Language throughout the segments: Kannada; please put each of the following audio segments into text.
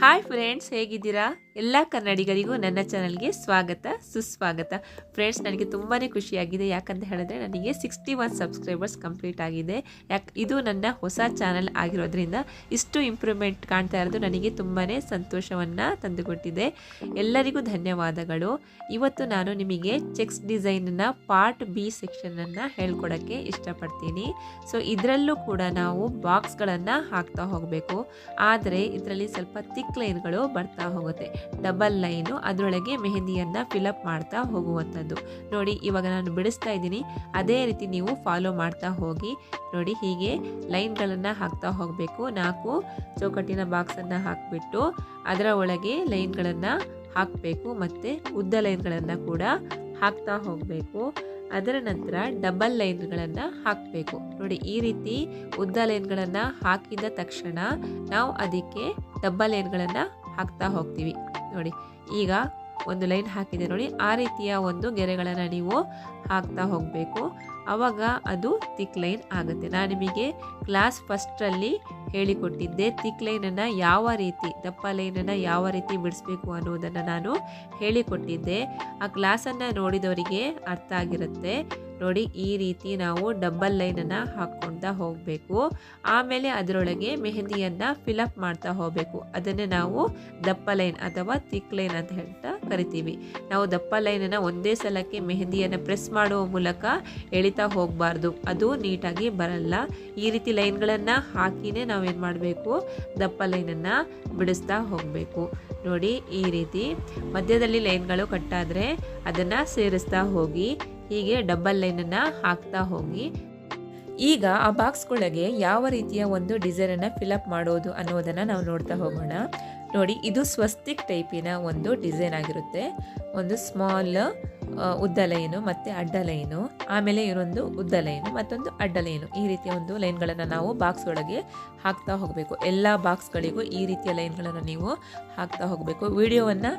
ಹಾಯ್ ಫ್ರೆಂಡ್ಸ್ ಹೇಗಿದ್ದೀರಾ? ಎಲ್ಲ ಕನ್ನಡಿಗರಿಗೂ ನನ್ನ ಚಾನಲ್ಗೆ ಸ್ವಾಗತ, ಸುಸ್ವಾಗತ. ಫ್ರೆಂಡ್ಸ್ ನನಗೆ ತುಂಬಾ ಖುಷಿಯಾಗಿದೆ. ಯಾಕಂತ ಹೇಳಿದ್ರೆ ನನಗೆ ಸಿಕ್ಸ್ಟಿ ಒನ್ ಸಬ್ಸ್ಕ್ರೈಬರ್ಸ್ ಕಂಪ್ಲೀಟ್ ಆಗಿದೆ. ಯಾಕೆ, ಇದು ನನ್ನ ಹೊಸ ಚಾನಲ್ ಆಗಿರೋದ್ರಿಂದ ಇಷ್ಟು ಇಂಪ್ರೂವ್ಮೆಂಟ್ ಕಾಣ್ತಾ ಇರೋದು ನನಗೆ ತುಂಬಾ ಸಂತೋಷವನ್ನು ತಂದುಕೊಟ್ಟಿದೆ. ಎಲ್ಲರಿಗೂ ಧನ್ಯವಾದಗಳು. ಇವತ್ತು ನಾನು ನಿಮಗೆ ಚೆಕ್ಸ್ ಡಿಸೈನನ್ನು ಪಾರ್ಟ್ ಬಿ ಸೆಕ್ಷನನ್ನು ಹೇಳ್ಕೊಡೋಕ್ಕೆ ಇಷ್ಟಪಡ್ತೀನಿ. ಸೊ ಇದರಲ್ಲೂ ಕೂಡ ನಾವು ಬಾಕ್ಸ್ಗಳನ್ನು ಹಾಕ್ತಾ ಹೋಗಬೇಕು. ಆದರೆ, ಇದರಲ್ಲಿ ಸ್ವಲ್ಪ ತಿಕ್ ಲೈನ್ಗಳು ಬರ್ತಾ ಹೋಗುತ್ತೆ. ಡಬಲ್ ಲೈನು ಅದರೊಳಗೆ ಮೆಹಂದಿಯನ್ನು ಫಿಲಪ್ ಮಾಡ್ತಾ ಹೋಗುವಂಥದ್ದು. ನೋಡಿ, ಇವಾಗ ನಾನು ಬಿಡಿಸ್ತಾ ಇದ್ದೀನಿ. ಅದೇ ರೀತಿ ನೀವು ಫಾಲೋ ಮಾಡ್ತಾ ಹೋಗಿ. ನೋಡಿ, ಹೀಗೆ ಲೈನ್ಗಳನ್ನು ಹಾಕ್ತಾ ಹೋಗಬೇಕು. ನಾಲ್ಕು ಚೌಕಟ್ಟಿನ ಬಾಕ್ಸನ್ನು ಹಾಕಿಬಿಟ್ಟು ಅದರ ಒಳಗೆ ಲೈನ್ಗಳನ್ನು ಹಾಕಬೇಕು. ಮತ್ತು ಉದ್ದ ಲೈನ್ಗಳನ್ನು ಕೂಡ ಹಾಕ್ತಾ ಹೋಗಬೇಕು. ಅದರ ನಂತರ ಡಬಲ್ ಲೈನ್ಗಳನ್ನು ಹಾಕಬೇಕು. ನೋಡಿ, ಈ ರೀತಿ ಉದ್ದ ಲೈನ್ಗಳನ್ನು ಹಾಕಿದ ತಕ್ಷಣ ನಾವು ಅದಕ್ಕೆ ಡಬಲ್ ಲೈನ್ಗಳನ್ನು ಹಾಕ್ತಾ ಹೋಗ್ತೀವಿ. ನೋಡಿ, ಈಗ ಒಂದು ಲೈನ್ ಹಾಕಿದೆ ನೋಡಿ, ಆ ರೀತಿಯ ಒಂದು ಗೆರೆಗಳನ್ನು ನೀವು ಹಾಕ್ತಾ ಹೋಗಬೇಕು. ಆವಾಗ ಅದು ತಿಕ್ ಲೈನ್ ಆಗುತ್ತೆ. ನಾನು ನಿಮಗೆ ಕ್ಲಾಸ್ ಫಸ್ಟಲ್ಲಿ ಹೇಳಿಕೊಟ್ಟಿದ್ದೆ. ತಿಕ್ ಲೈನನ್ನು ಯಾವ ರೀತಿ, ದಪ್ಪ ಲೈನನ್ನು ಯಾವ ರೀತಿ ಬಿಡಿಸ್ಬೇಕು ಅನ್ನೋದನ್ನು ನಾನು ಹೇಳಿಕೊಟ್ಟಿದ್ದೆ. ಆ ಕ್ಲಾಸನ್ನು ನೋಡಿದವರಿಗೆ ಅರ್ಥ ಆಗಿರುತ್ತೆ. ನೋಡಿ ಈ ರೀತಿ ನಾವು ಡಬ್ಬಲ್ ಲೈನನ್ನು ಹಾಕ್ಕೊಳ್ತಾ ಹೋಗಬೇಕು. ಆಮೇಲೆ ಅದರೊಳಗೆ ಮೆಹಂದಿಯನ್ನು ಫಿಲಪ್ ಮಾಡ್ತಾ ಹೋಗಬೇಕು. ಅದನ್ನೇ ನಾವು ದಪ್ಪ ಲೈನ್ ಅಥವಾ ತಿಕ್ ಲೈನ್ ಅಂತ ಹೇಳ್ತಾ ಕರಿತೀವಿ. ನಾವು ದಪ್ಪ ಲೈನನ್ನು ಒಂದೇ ಸಲಕ್ಕೆ ಮೆಹಂದಿಯನ್ನು ಪ್ರೆಸ್ ಮಾಡುವ ಮೂಲಕ ಎಳಿತಾ ಹೋಗಬಾರ್ದು. ಅದು ನೀಟಾಗಿ ಬರಲ್ಲ. ಈ ರೀತಿ ಲೈನ್ಗಳನ್ನು ಹಾಕಿನೇ ನಾವೇನು ಮಾಡಬೇಕು? ದಪ್ಪ ಲೈನನ್ನು ಬಿಡಿಸ್ತಾ ಹೋಗಬೇಕು. ನೋಡಿ ಈ ರೀತಿ ಮಧ್ಯದಲ್ಲಿ ಲೈನ್ಗಳು ಕಟ್ಟಾದರೆ ಅದನ್ನು ಸೇರಿಸ್ತಾ ಹೋಗಿ ಹೀಗೆ ಡಬಲ್ ಲೈನನ್ನು ಹಾಕ್ತಾ ಹೋಗಿ. ಈಗ ಆ ಬಾಕ್ಸ್ಗಳಿಗೆ ಯಾವ ರೀತಿಯ ಒಂದು ಡಿಸೈನನ್ನು ಫಿಲಪ್ ಮಾಡೋದು ಅನ್ನೋದನ್ನು ನಾವು ನೋಡ್ತಾ ಹೋಗೋಣ. ನೋಡಿ, ಇದು ಸ್ವಸ್ತಿಕ್ ಟೈಪಿನ ಒಂದು ಡಿಸೈನ್ ಆಗಿರುತ್ತೆ. ಒಂದು ಸ್ಮಾಲ್ ಉದ್ದ ಲೈನು ಮತ್ತು ಅಡ್ಡ ಲೈನು. ಆಮೇಲೆ ಇನ್ನೊಂದು ಉದ್ದ ಲೈನು ಮತ್ತೊಂದು ಅಡ್ಡ ಲೈನು. ಈ ರೀತಿಯ ಒಂದು ಲೈನ್ಗಳನ್ನು ನಾವು ಬಾಕ್ಸ್ ಒಳಗೆ ಹಾಕ್ತಾ ಹೋಗಬೇಕು. ಎಲ್ಲ ಬಾಕ್ಸ್ಗಳಿಗೂ ಈ ರೀತಿಯ ಲೈನ್ಗಳನ್ನು ನೀವು ಹಾಕ್ತಾ ಹೋಗಬೇಕು. ವಿಡಿಯೋವನ್ನು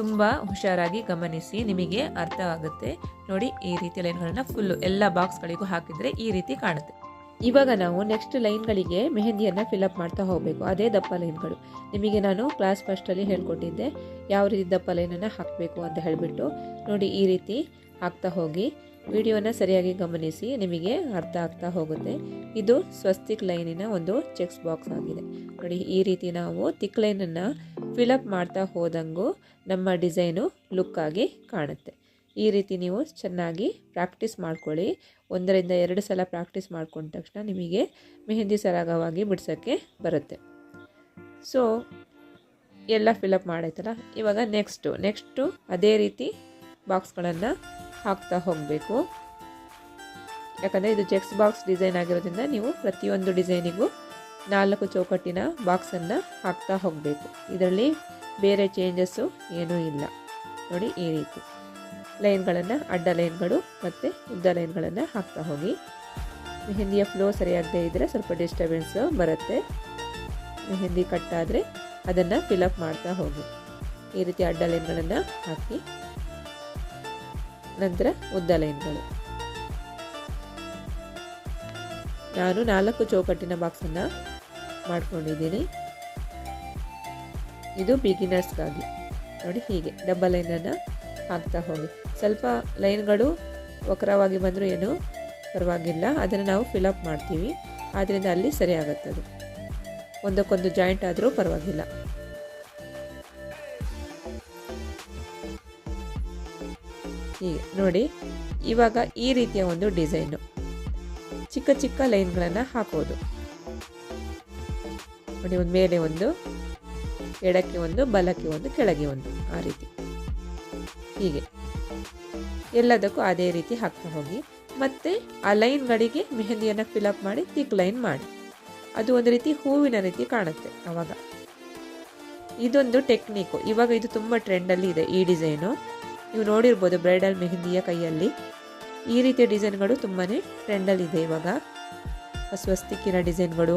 ತುಂಬ ಹುಷಾರಾಗಿ ಗಮನಿಸಿ, ನಿಮಗೆ ಅರ್ಥ ಆಗುತ್ತೆ ನೋಡಿ, ಈ ರೀತಿ ಲೈನ್ಗಳನ್ನ ಫುಲ್ಲು ಎಲ್ಲ ಬಾಕ್ಸ್ಗಳಿಗೂ ಹಾಕಿದರೆ ಈ ರೀತಿ ಕಾಣುತ್ತೆ. ಇವಾಗ ನಾವು ನೆಕ್ಸ್ಟ್ ಲೈನ್ಗಳಿಗೆ ಮೆಹಂದಿಯನ್ನು ಫಿಲಪ್ ಮಾಡ್ತಾ ಹೋಗಬೇಕು. ಅದೇ ದಪ್ಪ ಲೈನ್ಗಳು. ನಿಮಗೆ ನಾನು ಕ್ಲಾಸ್ ಫಸ್ಟಲ್ಲಿ ಹೇಳ್ಕೊಟ್ಟಿದ್ದೆ. ಯಾವ ರೀತಿ ದಪ್ಪ ಲೈನನ್ನು ಹಾಕಬೇಕು ಅಂತ ಹೇಳಿಬಿಟ್ಟು. ನೋಡಿ, ಈ ರೀತಿ ಹಾಕ್ತಾ ಹೋಗಿ. ವಿಡಿಯೋನ ಸರಿಯಾಗಿ ಗಮನಿಸಿ, ನಿಮಗೆ ಅರ್ಥ ಆಗ್ತಾ ಹೋಗುತ್ತೆ. ಇದು ಸ್ವಸ್ತಿಕ್ ಲೈನಿನ ಒಂದು ಚೆಕ್ಸ್ ಬಾಕ್ಸ್ ಆಗಿದೆ. ನೋಡಿ, ಈ ರೀತಿ ನಾವು ತಿಕ್ ಲೈನನ್ನು ಫಿಲಪ್ ಮಾಡ್ತಾ ಹೋದಂಗೂ ನಮ್ಮ ಡಿಸೈನು ಲುಕ್ಕಾಗಿ ಕಾಣುತ್ತೆ. ಈ ರೀತಿ ನೀವು ಚೆನ್ನಾಗಿ ಪ್ರಾಕ್ಟೀಸ್ ಮಾಡ್ಕೊಳ್ಳಿ. ಒಂದರಿಂದ ಎರಡು ಸಲ ಪ್ರಾಕ್ಟೀಸ್ ಮಾಡ್ಕೊಂಡ ತಕ್ಷಣ ನಿಮಗೆ ಮೆಹಂದಿ ಸರಾಗವಾಗಿ ಬಿಡ್ಸೋಕ್ಕೆ ಬರುತ್ತೆ. ಸೊ ಎಲ್ಲ ಫಿಲಪ್ ಮಾಡೈತಲ್ಲ ಇವಾಗ ನೆಕ್ಸ್ಟು ನೆಕ್ಸ್ಟು ಅದೇ ರೀತಿ ಬಾಕ್ಸ್ಗಳನ್ನು ಹಾಕ್ತಾ ಹೋಗಬೇಕು. ಯಾಕಂದರೆ ಇದು ಚೆಕ್ಸ್ ಬಾಕ್ಸ್ ಡಿಸೈನ್ ಆಗಿರೋದ್ರಿಂದ ನೀವು ಪ್ರತಿಯೊಂದು ಡಿಸೈನಿಗೂ ನಾಲ್ಕು ಚೌಕಟ್ಟಿನ ಬಾಕ್ಸನ್ನು ಹಾಕ್ತಾ ಹೋಗಬೇಕು. ಇದರಲ್ಲಿ ಬೇರೆ ಚೇಂಜಸ್ಸು ಏನೂ ಇಲ್ಲ. ನೋಡಿ ಈ ರೀತಿ. ಲೈನ್ಗಳನ್ನು, ಅಡ್ಡ ಲೈನ್ಗಳು ಮತ್ತು ಉದ್ದ ಲೈನ್ಗಳನ್ನು ಹಾಕ್ತಾ ಹೋಗಿ. ಮೆಹಂದಿಯ ಫ್ಲೋ ಸರಿಯಾಗದೇ ಇದ್ದರೆ ಸ್ವಲ್ಪ ಡಿಸ್ಟರ್ಬೆನ್ಸ್ ಬರುತ್ತೆ. ಮೆಹಂದಿ ಕಟ್ಟಾದರೆ ಅದನ್ನು ಫಿಲಪ್ ಮಾಡ್ತಾ ಹೋಗಿ. ಈ ರೀತಿ ಅಡ್ಡ ಲೈನ್ಗಳನ್ನು ಹಾಕಿ. ನಂತರ ಉದ್ದ ಲೈನ್ಗಳು. ನಾನು ನಾಲ್ಕು ಚೌಕಟ್ಟಿನ ಬಾಕ್ಸನ್ನು ಮಾಡ್ಕೊಂಡಿದ್ದೀನಿ. ಇದು ಬಿಗಿನರ್ಸ್ಗಾಗಿ ನೋಡಿ ಹೀಗೆ ಡಬ್ಬಲ್ ಲೈನನ್ನು ಹಾಕ್ತಾ ಹೋಗಿ. ಸ್ವಲ್ಪ ಲೈನ್ಗಳು ವಕ್ರವಾಗಿ ಬಂದರೂ ಏನು ಪರವಾಗಿಲ್ಲ. ಅದನ್ನು ನಾವು ಫಿಲಪ್ ಮಾಡ್ತೀವಿ. ಆದ್ದರಿಂದ ಅಲ್ಲಿ ಸರಿ ಆಗುತ್ತದೆ ಒಂದಕ್ಕೊಂದು ಜಾಯಿಂಟ್ ಆದರೂ ಪರವಾಗಿಲ್ಲ. ಹೀಗೆ, ನೋಡಿ. ಇವಾಗ ಈ ರೀತಿಯ ಒಂದು ಡಿಸೈನು ಚಿಕ್ಕ ಚಿಕ್ಕ ಲೈನ್ಗಳನ್ನು ಹಾಕೋದು ನೋಡಿ, ಒಂದು ಮೇಲೆ ಒಂದು, ಎಡಕ್ಕೆ ಒಂದು, ಬಲಕ್ಕೆ ಒಂದು, ಕೆಳಗೆ ಒಂದು, ಆ ರೀತಿ. ಹೀಗೆ. ಎಲ್ಲದಕ್ಕೂ ಅದೇ ರೀತಿ ಹಾಕ್ತಾ ಹೋಗಿ, ಮತ್ತು ಆ ಲೈನ್ಗಳಿಗೆ ಮೆಹಂದಿಯನ್ನು ಫಿಲಪ್ ಮಾಡಿ ತಿಕ್ ಲೈನ್ ಮಾಡಿ. ಅದು ಒಂದು ರೀತಿ ಹೂವಿನ ರೀತಿ ಕಾಣುತ್ತೆ ಆವಾಗ ಇದೊಂದು ಟೆಕ್ನಿಕ್ಕು ಇವಾಗ ಇದು ತುಂಬ ಟ್ರೆಂಡಲ್ಲಿ ಇದೆ ಈ ಡಿಸೈನು ನೀವು ನೋಡಿರ್ಬೋದು ಬ್ರೈಡಲ್ ಮೆಹಂದಿಯ ಕೈಯಲ್ಲಿ. ಈ ರೀತಿಯ ಡಿಸೈನ್ಗಳು ತುಂಬಾ ಟ್ರೆಂಡಲ್ಲಿದೆ ಇವಾಗ. ಸ್ವಸ್ತಿಕ್ಕಿನ ಡಿಸೈನ್ಗಳು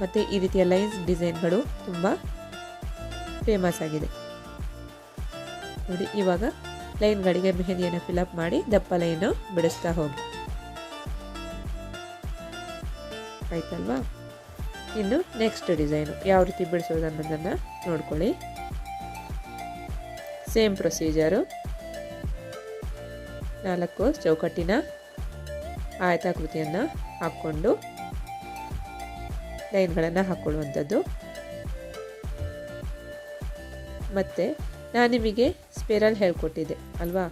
ಮತ್ತು ಈ ರೀತಿಯ ಲೈನ್ಸ್ ಡಿಸೈನ್ಗಳು ತುಂಬ ಫೇಮಸ್ ಆಗಿದೆ. ನೋಡಿ, ಇವಾಗ ಲೈನ್ಗಳಿಗೆ ಮೆಹಂದಿಯನ್ನು ಫಿಲಪ್ ಮಾಡಿ ದಪ್ಪ ಲೈನು ಬಿಡಿಸ್ತಾ ಹೋಗಿ. ಆಯ್ತಲ್ವಾ? ಇನ್ನು ನೆಕ್ಸ್ಟ್ ಡಿಸೈನು ಯಾವ ರೀತಿ ಬಿಡಿಸೋದು ಅನ್ನೋದನ್ನು ನೋಡ್ಕೊಳ್ಳಿ. ಸೇಮ್ ಪ್ರೊಸೀಜರು ನಾಲ್ಕು ಚೌಕಟ್ಟಿನ ಆಯತಾಕೃತಿಯನ್ನು ಹಾಕ್ಕೊಂಡು ಲೈನ್ಗಳನ್ನು ಹಾಕ್ಕೊಳ್ಳುವಂಥದ್ದು ಮತ್ತು ನಾನು ನಿಮಗೆ ಸ್ಪೇರಲ್ ಹೇಳ್ಕೊಟ್ಟಿದ್ದೆ, ಅಲ್ವಾ?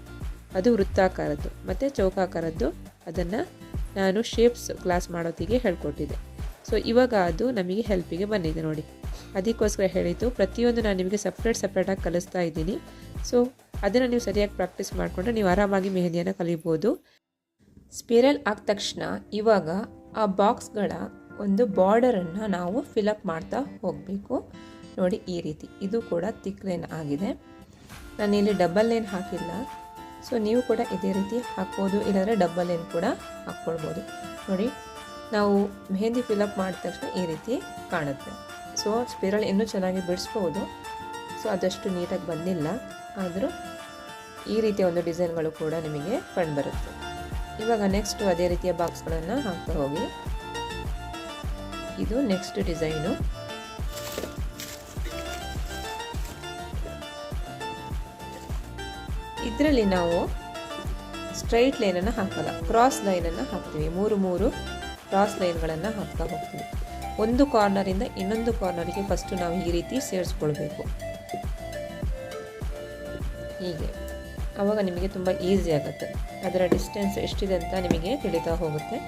ಅದು ವೃತ್ತಾಕಾರದ್ದು, ಮತ್ತು ಚೌಕಾಕಾರದ್ದು, ಅದನ್ನು ನಾನು ಶೇಪ್ಸ್ ಕ್ಲಾಸ್ ಮಾಡೋತ್ತಿಗೆ ಹೇಳ್ಕೊಟ್ಟಿದ್ದೆ. ಸೊ ಇವಾಗ ಅದು ನಮಗೆ ಹೆಲ್ಪಿಗೆ ಬಂದಿದೆ ನೋಡಿ. ಅದಕ್ಕೋಸ್ಕರ ಹೇಳಿದ್ದು, ಪ್ರತಿಯೊಂದು ನಾನು ನಿಮಗೆ ಸಪ್ರೇಟ್ ಸಪ್ರೇಟಾಗಿ ಕಲಿಸ್ತಾ ಇದ್ದೀನಿ. ಸೊ ಅದನ್ನು ನೀವು ಸರಿಯಾಗಿ ಪ್ರಾಕ್ಟೀಸ್ ಮಾಡಿಕೊಂಡ್ರೆ ನೀವು ಆರಾಮಾಗಿ ಮೆಹಂದಿಯನ್ನು ಕಲಿಬೋದು. ಸ್ಪಿರಲ್ ಆದ ತಕ್ಷಣ ಇವಾಗ ಆ ಬಾಕ್ಸ್ಗಳ ಒಂದು ಬಾರ್ಡರನ್ನು ನಾವು ಫಿಲಪ್ ಮಾಡ್ತಾ ಹೋಗಬೇಕು. ನೋಡಿ, ಈ ರೀತಿ. ಇದು ಕೂಡ ತಿಕ್ ಲೈನ್ ಆಗಿದೆ. ನಾನಿಲ್ಲಿ ಡಬಲ್ ಲೈನ್ ಹಾಕಿಲ್ಲ. ಸೊ, ನೀವು ಕೂಡ ಇದೇ ರೀತಿ ಹಾಕ್ಬೋದು. ಇಲ್ಲಾಂದರೆ ಡಬಲ್ ಲೈನ್ ಕೂಡ ಹಾಕ್ಕೊಳ್ಬೋದು. ನೋಡಿ, ನಾವು ಮೆಹಂದಿ ಫಿಲಪ್ ಮಾಡಿದ ತಕ್ಷಣ ಈ ರೀತಿ ಕಾಣುತ್ತೆ. ಸೊ, ಸ್ಪಿರಲ್ ಇನ್ನೂ ಚೆನ್ನಾಗಿ ಬಿಡಿಸ್ಬೋದು. ಸೊ, ಅದಷ್ಟು ನೀಟಾಗಿ ಬಂದಿಲ್ಲ. ಆದರೂ ಈ ರೀತಿಯ ಒಂದು ಡಿಸೈನ್ಗಳು ಕೂಡ ನಿಮಗೆ ಕಂಡುಬರುತ್ತೆ ಇವಾಗ ನೆಕ್ಸ್ಟು ಅದೇ ರೀತಿಯ ಬಾಕ್ಸ್ಗಳನ್ನು ಹಾಕ್ತಾ ಹೋಗಿ. ಇದು ನೆಕ್ಸ್ಟ್ ಡಿಸೈನು ಇದರಲ್ಲಿ ನಾವು ಸ್ಟ್ರೈಟ್ ಲೈನನ್ನು ಹಾಕಲ್ಲ. ಕ್ರಾಸ್ ಲೈನನ್ನು ಹಾಕ್ತೀವಿ. ಮೂರು ಮೂರು ಕ್ರಾಸ್ ಲೈನ್ಗಳನ್ನು ಹಾಕ್ತಾ ಹೋಗ್ತೀವಿ. ಒಂದು ಕಾರ್ನರಿಂದ ಇನ್ನೊಂದು ಕಾರ್ನರ್ಗೆ ಫಸ್ಟು ನಾವು ಈ ರೀತಿ ಸೇರಿಸ್ಕೊಳ್ಬೇಕು. ಹೀಗೆ. ಆವಾಗ ನಿಮಗೆ ತುಂಬ ಈಸಿ ಆಗುತ್ತೆ. ಅದರ ಡಿಸ್ಟೆನ್ಸ್ ಎಷ್ಟಿದೆ ಅಂತ ನಿಮಗೆ ತಿಳಿತಾ ಹೋಗುತ್ತೆ.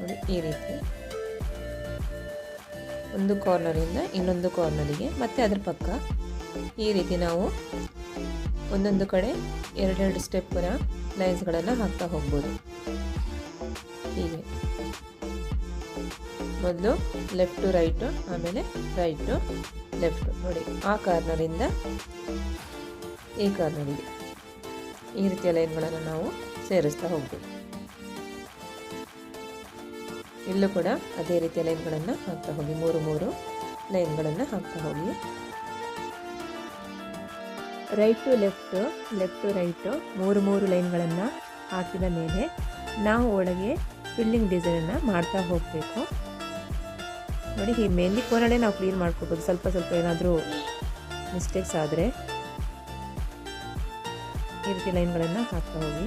ನೋಡಿ ಈ ರೀತಿ. ಒಂದು ಕಾರ್ನರಿಂದ ಇನ್ನೊಂದು ಕಾರ್ನರಿಗೆ ಮತ್ತು ಅದರ ಪಕ್ಕ ಈ ರೀತಿ ನಾವು ಒಂದೊಂದು ಕಡೆ ಎರಡೆರಡು ಸ್ಟೆಪ್ನ ಲೈನ್ಸ್ಗಳನ್ನು ಹಾಕ್ತಾ ಹೋಗ್ಬೋದು. ಹೀಗೆ. ಮೊದಲು ಲೆಫ್ಟು ರೈಟು ಆಮೇಲೆ ರೈಟು ಲೆಫ್ಟು ನೋಡಿ, ಆ ಕಾರ್ನರಿಂದ ಈ ಕಾರ್ನರಿಗೆ ಈ ರೀತಿಯ ಲೈನ್ಗಳನ್ನು ನಾವು ಸೇರಿಸ್ತಾ ಹೋಗ್ಬೋದು. ಇಲ್ಲೂ ಕೂಡ ಅದೇ ರೀತಿಯ ಲೈನ್ಗಳನ್ನು ಹಾಕ್ತಾ ಹೋಗಿ, ಮೂರು ಮೂರು ಲೈನ್ಗಳನ್ನು ಹಾಕ್ತಾ ಹೋಗಿ. Right to left left to right ಮೂರು ಮೂರು ಲೈನ್ಗಳನ್ನು ಹಾಕಿದ ಮೇಲೆ ನಾವು ಒಳಗೆ ಫಿಲ್ಲಿಂಗ್ ಡಿಸೈನನ್ನು ಮಾಡ್ತಾ ಹೋಗಬೇಕು. ನೋಡಿ, ಈ ಮೆಹಂದಿ ಕೋನಡೆ ನಾವು ಕ್ಲೀನ್ ಮಾಡ್ಕೋಬೋದು. ಸ್ವಲ್ಪ ಸ್ವಲ್ಪ ಏನಾದರೂ ಮಿಸ್ಟೇಕ್ಸ್ ಆದರೆ ಈ ರೀತಿ ಲೈನ್ಗಳನ್ನು ಹಾಕ್ತಾ ಹೋಗಿ.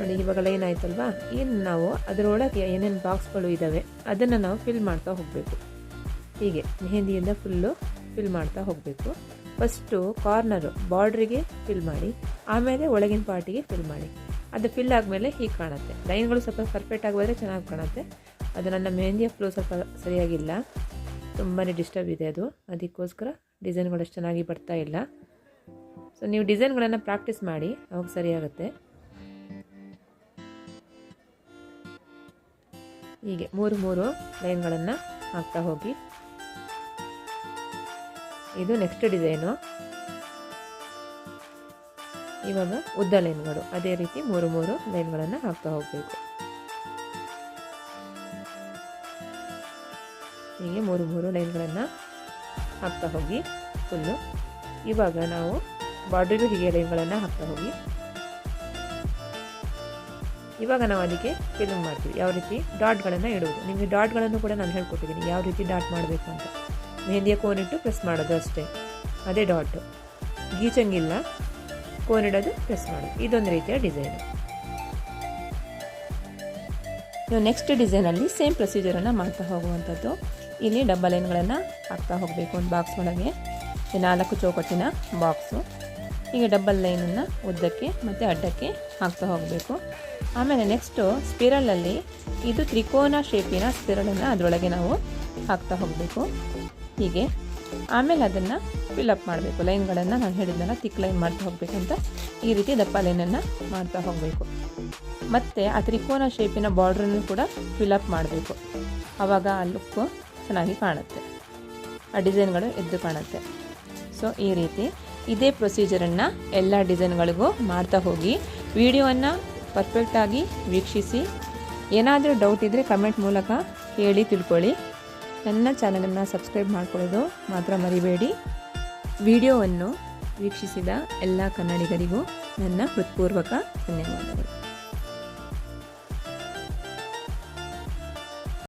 ನೋಡಿ ಇವಾಗ ಲೈನ್ ಆಯ್ತಲ್ವಾ? ಇನ್ನು ನಾವು ಅದರೊಳಗೆ ಏನೇನು ಬಾಕ್ಸ್ಗಳು ಇದ್ದಾವೆ ಅದನ್ನು ನಾವು ಫಿಲ್ ಮಾಡ್ತಾ ಹೋಗಬೇಕು. ಹೀಗೆ, ಮೆಹಂದಿಯಿಂದ ಫುಲ್ಲು ಫಿಲ್ ಮಾಡ್ತಾ ಹೋಗಬೇಕು. ಫಸ್ಟು ಕಾರ್ನರು ಬಾರ್ಡ್ರಿಗೆ ಫಿಲ್ ಮಾಡಿ, ಆಮೇಲೆ ಒಳಗಿನ ಪಾರ್ಟಿಗೆ ಫಿಲ್ ಮಾಡಿ. ಅದು ಫಿಲ್ ಆದಮೇಲೆ ಹೀಗೆ ಕಾಣುತ್ತೆ. ಲೈನ್ಗಳು ಸ್ವಲ್ಪ ಪರ್ಫೆಕ್ಟ್ ಆಗೋದ್ರೆ ಚೆನ್ನಾಗಿ ಕಾಣುತ್ತೆ. ಅದು ನನ್ನ ಮೆಹಂದಿಯ ಫ್ಲೋ ಸ್ವಲ್ಪ ಸರಿಯಾಗಿಲ್ಲ. ತುಂಬಾ ಡಿಸ್ಟರ್ಬ್ ಇದೆ ಅದು. ಅದಕ್ಕೋಸ್ಕರ ಡಿಸೈನ್ಗಳು ಅಷ್ಟು ಚೆನ್ನಾಗಿ ಬರ್ತಾ ಇಲ್ಲ. ಸೊ ನೀವು ಡಿಸೈನ್ಗಳನ್ನು ಪ್ರಾಕ್ಟೀಸ್ ಮಾಡಿ, ಅವಾಗ ಸರಿಯಾಗುತ್ತೆ. ಹೀಗೆ ಮೂರು ಮೂರು ಲೈನ್ಗಳನ್ನು ಹಾಕ್ತಾ ಹೋಗಿ. ಇದು ನೆಕ್ಸ್ಟ್ ಡಿಸೈನು ಇವಾಗ ಉದ್ದ ಲೈನ್ಗಳು. ಅದೇ ರೀತಿ ಮೂರು ಮೂರು ಲೈನ್ಗಳನ್ನು ಹಾಕ್ತಾ ಹೋಗಬೇಕು. ಹೀಗೆ ಮೂರು ಮೂರು ಲೈನ್ಗಳನ್ನು ಹಾಕ್ತಾ ಹೋಗಿ. ಫುಲ್ಲು. ಇವಾಗ ನಾವು ಬಾರ್ಡ್ರಿಗೂ ಹೀಗೆ ಲೈನ್ಗಳನ್ನು ಹಾಕ್ತಾ ಹೋಗಿ. ಇವಾಗ ನಾವು ಅದಕ್ಕೆ ಫಿಲ್ಲಿಂಗ್ ಮಾಡ್ತೀವಿ. ಯಾವ ರೀತಿ? ಡಾಟ್ಗಳನ್ನು ಇಡುವುದು. ನಿಮಗೆ ಡಾಟ್ಗಳನ್ನು ಕೂಡ ನಾನು ಹೇಳ್ಕೊಟ್ಟಿದ್ದೀನಿ. ಯಾವ ರೀತಿ ಡಾಟ್ ಮಾಡಬೇಕು ಅಂತ. ಮೆಹಂದಿಯ ಕೋನಿಟ್ಟು ಪ್ರೆಸ್ ಮಾಡೋದು ಅಷ್ಟೇ. ಅದೇ ಡಾಟು ಗೀಚಂಗಿಲ್ಲ. ಕೋನಿಡೋದು ಪ್ರೆಸ್ ಮಾಡೋದು. ಇದೊಂದು ರೀತಿಯ ಡಿಸೈನು ನೀವು ನೆಕ್ಸ್ಟ್ ಡಿಸೈನಲ್ಲಿ ಸೇಮ್ ಪ್ರೊಸೀಜರನ್ನು ಮಾಡ್ತಾ ಹೋಗುವಂಥದ್ದು. ಇಲ್ಲಿ ಡಬ್ಬಲ್ ಲೈನ್ಗಳನ್ನು ಹಾಕ್ತಾ ಹೋಗಬೇಕು ಒಂದು ಬಾಕ್ಸ್ ಒಳಗೆ. ನಾಲ್ಕು ಚೌಕಟ್ಟಿನ ಬಾಕ್ಸು ಈಗ ಡಬ್ಬಲ್ ಲೈನನ್ನು ಉದ್ದಕ್ಕೆ ಮತ್ತು ಅಡ್ಡಕ್ಕೆ ಹಾಕ್ತಾ ಹೋಗಬೇಕು. ಆಮೇಲೆ ನೆಕ್ಸ್ಟು ಸ್ಪಿರಲಲ್ಲಿ ಇದು ತ್ರಿಕೋನ ಶೇಪಿನ ಸ್ಪಿರಲನ್ನು ಅದರೊಳಗೆ ನಾವು ಹಾಕ್ತಾ ಹೋಗಬೇಕು. ಹೀಗೆ. ಆಮೇಲೆ ಅದನ್ನು ಫಿಲಪ್ ಮಾಡಬೇಕು. ಲೈನ್ಗಳನ್ನು ನಾನು ಹೇಳಿದ್ನಲ್ಲ ತಿಕ್ ಲೈನ್ ಮಾಡ್ತಾ ಹೋಗಬೇಕಂತ. ಈ ರೀತಿ ದಪ್ಪ ಲೈನನ್ನು ಮಾಡ್ತಾ ಹೋಗಬೇಕು. ಮತ್ತು ಆ ತ್ರಿಕೋನ ಶೇಪಿನ ಬಾರ್ಡ್ರನ್ನು ಕೂಡ ಫಿಲಪ್ ಮಾಡಬೇಕು. ಆವಾಗ ಆ ಲುಕ್ಕು ಚೆನ್ನಾಗಿ ಕಾಣುತ್ತೆ. ಆ ಡಿಸೈನ್ಗಳು ಎದ್ದು ಕಾಣುತ್ತೆ. ಸೊ ಈ ರೀತಿ ಇದೇ ಪ್ರೊಸೀಜರನ್ನು ಎಲ್ಲ ಡಿಸೈನ್ಗಳಿಗೂ ಮಾಡ್ತಾ ಹೋಗಿ ವಿಡಿಯೋವನ್ನು ಪರ್ಫೆಕ್ಟಾಗಿ ವೀಕ್ಷಿಸಿ. ಏನಾದರೂ ಡೌಟ್ ಇದ್ದರೆ ಕಮೆಂಟ್ ಮೂಲಕ ಹೇಳಿ ತಿಳ್ಕೊಳ್ಳಿ. ನನ್ನ ಚಾನಲನ್ನು ಸಬ್ಸ್ಕ್ರೈಬ್ ಮಾಡಿಕೊಳ್ಳೋದು ಮಾತ್ರ ಮರಿಬೇಡಿ. ವಿಡಿಯೋವನ್ನು ವೀಕ್ಷಿಸಿದ ಎಲ್ಲ ಕನ್ನಡಿಗರಿಗೂ ನನ್ನ ಹೃತ್ಪೂರ್ವಕ ಧನ್ಯವಾದಗಳು.